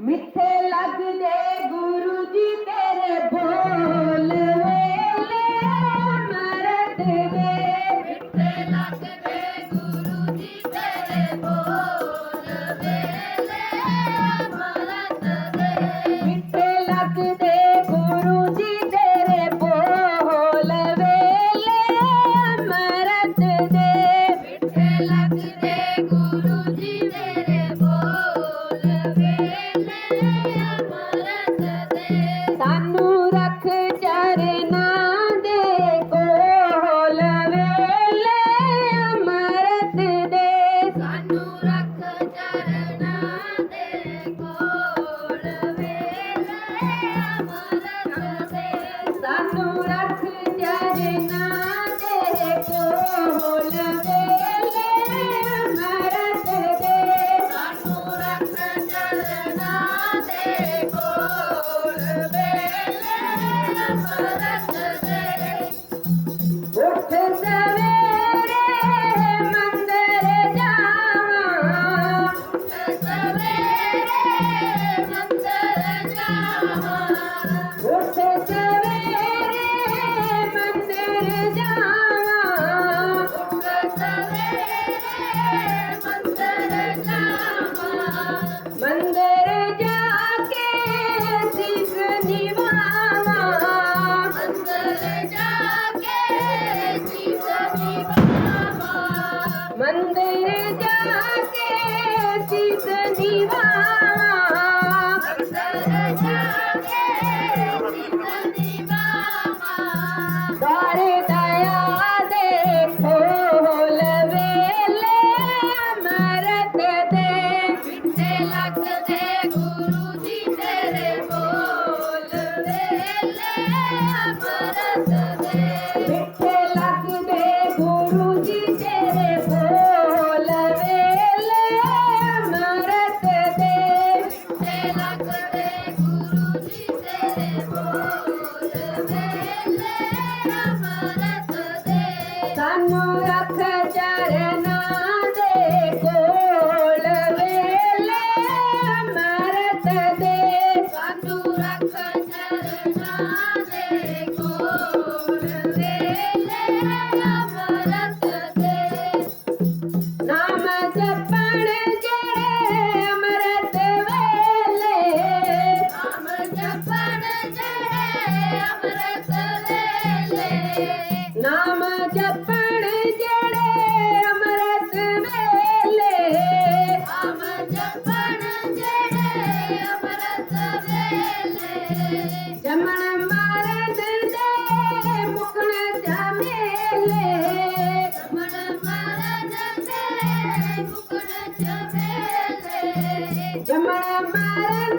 ਮਿੱਠੇ ਲੱਗਦੇ ਗੁਰੂ ਜੀ ਤੇਰੇ ਬੋਲ।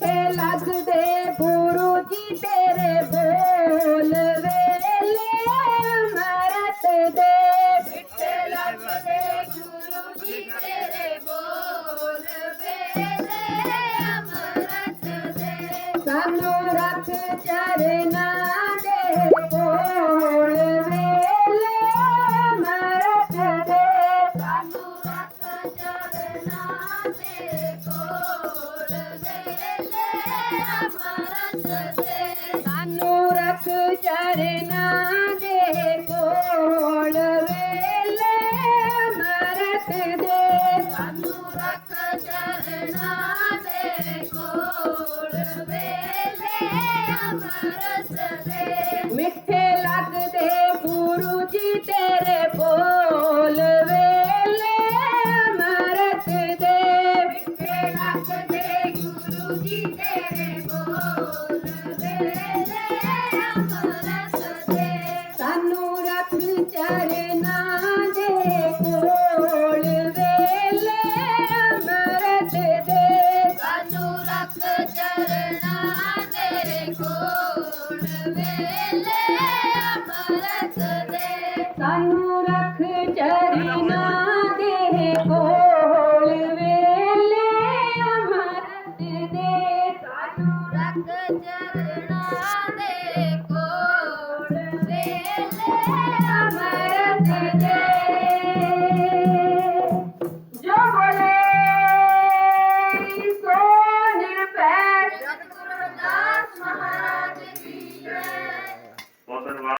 पे लाज दे गुरुजी तेरे बोल वेले मरत दे। पे लाज दे गुरुजी तेरे बोल वेले मरत दे। कानू रख चरना दे रख चरना दे कोड़ समरत जय